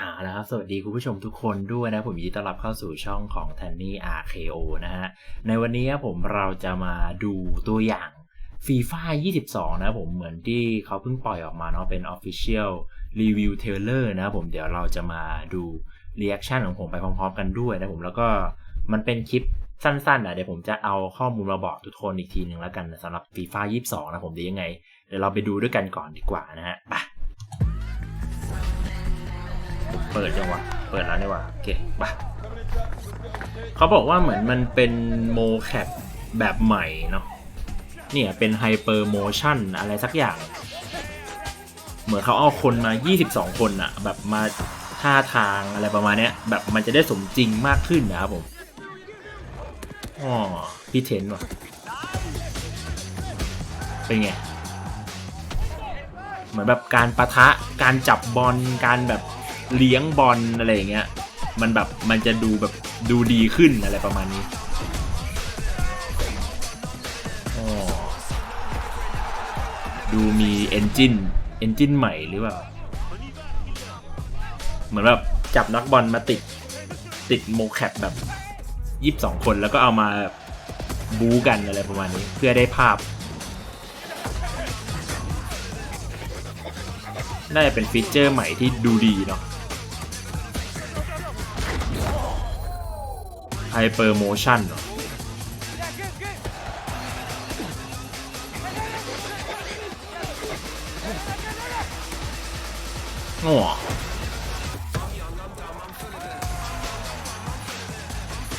อ่าแล้วครับ สวัสดีคุณผู้ชมทุกคนด้วยนะ ผมยินดีต้อนรับเข้าสู่ช่องของ t a n n y RKO นะฮะ ในวันนี้ผมเราจะมาดูตัวอย่างฟีฟ่า22 นะผมเหมือนที่เขาเพิ่งปล่อยออกมาเนาะเป็น Official Review Trailer นะผมเดี๋ยวเราจะมาดู Reaction ของผมไปพร้อมๆกันด้วยนะผมแล้วก็มันเป็นคลิปสั้นๆอะเดี๋ยวผมจะเอาข้อมูลมาบอกทุกคนอีกทีหนึ่งแล้วกันสำหรับฟีฟ่า22 นะผมเดี๋ยวยังไง เดี๋ยวเราไปดูด้วยกันก่อนดีกว่านะฮะไป เปิดจังวะ เปิดแล้วนี่วะโอเคไปเขาบอกว่าเหมือนมันเป็นโมแคปแบบใหม่เนาะ เนี่ย เป็นไฮเปอร์โมชั่นอะไรสักอย่าง เหมือนเขาเอาคนมา 22 คนอะแบบมาท่าทางอะไรประมาณเนี้ย แบบมันจะได้สมจริงมากขึ้นนะครับผมอ๋อพี่เทนว่ะ เป็นไง เหมือนแบบการประทะ การจับบอล การแบบ เลี้ยงบอลอะไรอย่างเงี้ย มันแบบมันจะดูแบบดูดีขึ้นอะไรประมาณนี้ดูมีเอนจินเอนจินใหม่หรือเปล่า เหมือนแบบจับนักบอลมาติด ติดโมแคปแบบยี่สิบสองคนแล้วก็เอามาบูกันอะไรประมาณนี้ เพื่อได้ภาพ น่าจะเป็นฟีเจอร์ใหม่ที่ดูดีเนาะ ไฮเปอร์โมชั่นเหรอโอ้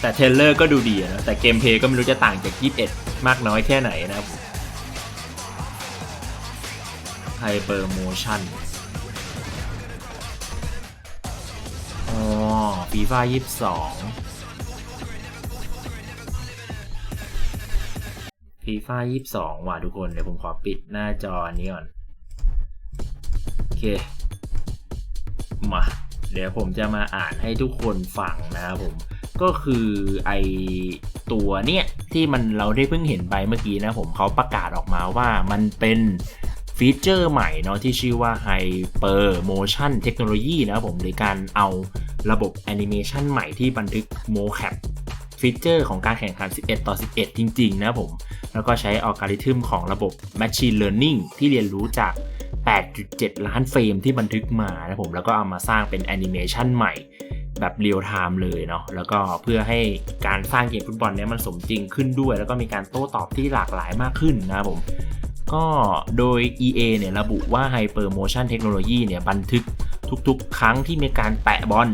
แต่เทเลอร์ก็ดูดีนะ แต่เกมเพย์ก็ไม่รู้จะต่างจาก 21 มากน้อยแค่ไหนนะครับไฮเปอร์โมชั่นอ๋อฟีฟ่า22 ฟีฟ่า22ว่ะทุกคน เดี๋ยวผมขอปิดหน้าจออันนี้ก่อน โอเค มา เดี๋ยวผมจะมาอ่านให้ทุกคนฟังนะครับผม ก็คือไอตัวเนี้ยที่มันเราได้เพิ่งเห็นไปเมื่อกี้นะผมเขาประกาศออกมาว่ามันเป็นฟีเจอร์ใหม่เนาะที่ชื่อว่า Hyper Motion Technology นะครับผมหรือการเอาระบบแอนิเมชันใหม่ที่บันทึก mocap ฟีเจอร์ของการแข่งขัน 11 ต่อ 11 จริง ๆ นะผม แล้วก็ใช้อัลกอริทึมของระบบ Machine Learning ที่เรียนรู้จาก 8.7 ล้านเฟรมที่บันทึกมานะผมแล้วก็เอามาสร้างเป็นแอนิเมชันใหม่แบบเรียลไทม์เลยเนาะแล้วก็เพื่อให้การสร้างเกมฟุตบอลเนี้ยมันสมจริงขึ้นด้วย แล้วก็มีการโต้ตอบที่หลากหลายมากขึ้นนะครับผม ก็โดย EA เนี่ยระบุว่า Hyper Motion Technology เนี่ยบันทึกทุกๆ ครั้งที่มีการแตะบอล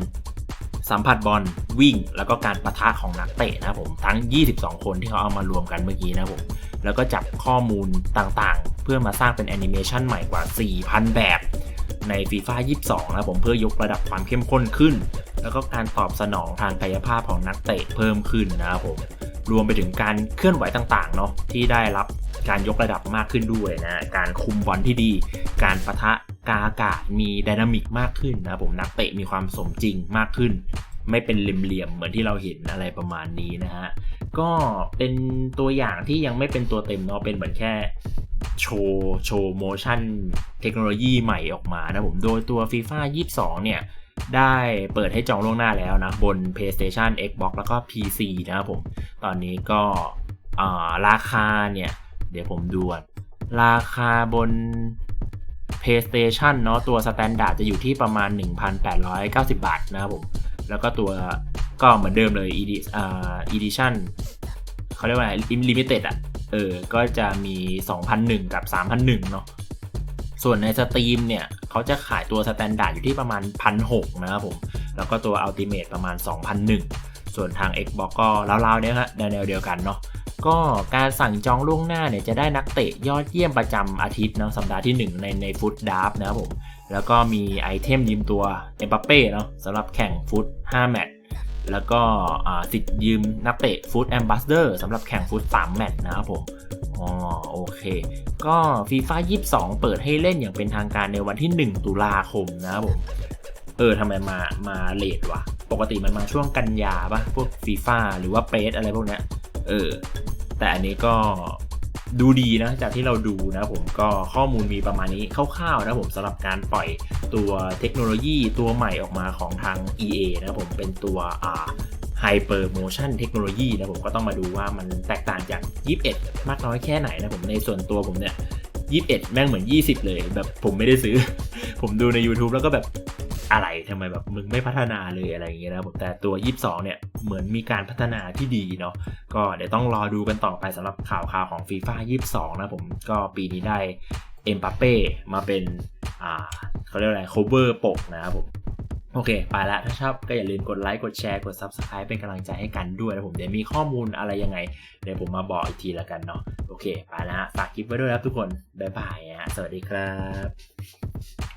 สัมผัสบอลวิ่ง แล้วก็การประทะของนักเตะนะครับผมทั้ง 22 คนที่เขาเอามารวมกันเมื่อกี้นะครับผมแล้วก็จับข้อมูลต่างๆ เพื่อมาสร้างเป็นแอนิเมชันใหม่กว่า 4,000 แบบใน FIFA 22 นะครับผมเพื่อยกระดับความเข้มข้นขึ้น แล้วก็การตอบสนองทางกายภาพของนักเตะเพิ่มขึ้นนะครับผมรวมไปถึงการเคลื่อนไหวต่างๆเนาะที่ได้รับการยกระดับมากขึ้นด้วยนะ การคุมบอลที่ดี การประทะกาอากาศมีไดนามิกมากขึ้นนะครับผมนักเตะมีความสมจริงมากขึ้น ไม่เป็นเหลี่ยมๆเหมือนที่เราเห็นอะไรประมาณนี้นะฮะก็เป็นตัวอย่างที่ยังไม่เป็นตัวเต็มเนาะเป็นเหมือนแค่โชว์โชว์โมชั่นเทคโนโลยีใหม่ออกมานะผมโดยตัว FIFA 22 เนี่ย ได้เปิดให้จองล่วงหน้าแล้วนะ บน PlayStation Xbox แล้วก็ PC นะครับผม ตอนนี้ก็ราคาเนี่ย เดี๋ยวผมดูราคาบน PlayStation เนาะตัว Standard จะอยู่ที่ประมาณ 1,890 บาทนะครับผม แล้วก็ตัวก็เหมือนเดิมเลย Edition เขาเรียกว่า Limited อะ เออ ก็จะมี 2,001 กับ 3,001 เนาะ ส่วนในสตรีมเนี่ย เขาจะขายตัวสแตนดาร์ดอยู่ที่ประมาณ 1,600 นะครับผม แล้วก็ตัว Ultimate ประมาณ 2,001 ส่วนทาง Xbox ก็ราวๆเนี้ยฮะแนวเดียวกันเนาะก็การสั่งจองล่วงหน้าเนี่ยจะได้นักเตะยอดเยี่ยมประจำอาทิตย์เนาะสัปดาห์ที่ 1 ในในฟุตดาร์ฟนะครับผม แล้วก็มีไอเทมยืมตัวเอ็มบัปเป้เนาะสำหรับแข่งฟุต5แมตช์แล้วก็สิทธิ์ยืมนักเตะฟุตแอมบาสเดอร์สำหรับแข่งฟุต3แมตช์นะครับผมอ๋อโอเค ก็ฟีฟ่า22 เปิดให้เล่นอย่างเป็นทางการในวันที่ 1 ตุลาคมนะครับผม เออทำไมมามาเลทวะ ปกติมันมาช่วงกันยาปะพวกฟีฟ่าหรือว่าเปสอะไรพวกเนี้ย เออ แต่อันนี้ก็ ดูดีนะจากที่เราดูนะผมก็ข้อมูลมีประมาณนี้คร่าวๆนะผมสำหรับการปล่อยตัวเทคโนโลยีตัวใหม่ออกมาของทาง EA นะผมเป็นตัวอ่า Hyper Motion Technology นะผมก็ต้องมาดูว่ามันแตกต่างจาก 21 มากน้อยแค่ไหนนะผมในส่วนตัวผมเนี่ย 21 แม่งเหมือน 20 เลย แบบผมไม่ได้ซื้อ ผมดูใน YouTube แล้วก็แบบ อะไรทำไมแบบมึงไม่พัฒนาเลยอะไรอย่างเงี้ยนะผมแต่ตัว 22 เนี่ยเหมือนมีการพัฒนาที่ดีเนาะก็เดี๋ยวต้องรอดูกันต่อไปสำหรับข่าวข่าวของฟีฟ่า22 นะผมก็ปีนี้ได้เอ็มปัปเป้มาเป็นอ่าเขาเรียกว่าอะไร cover ปกนะครับผมโอเค ไปละถ้าชอบก็อย่าลืมกดไลค์ กดแชร์ กด Subscribe เป็นกำลังใจให้กันด้วยนะผม เดี๋ยวมีข้อมูลอะไรยังไง เดี๋ยวผมมาบอกอีกทีละกันเนาะ โอเค ไปละฝากคลิปไว้ด้วยครับทุกคน บ๊ายบายฮะสวัสดีครับ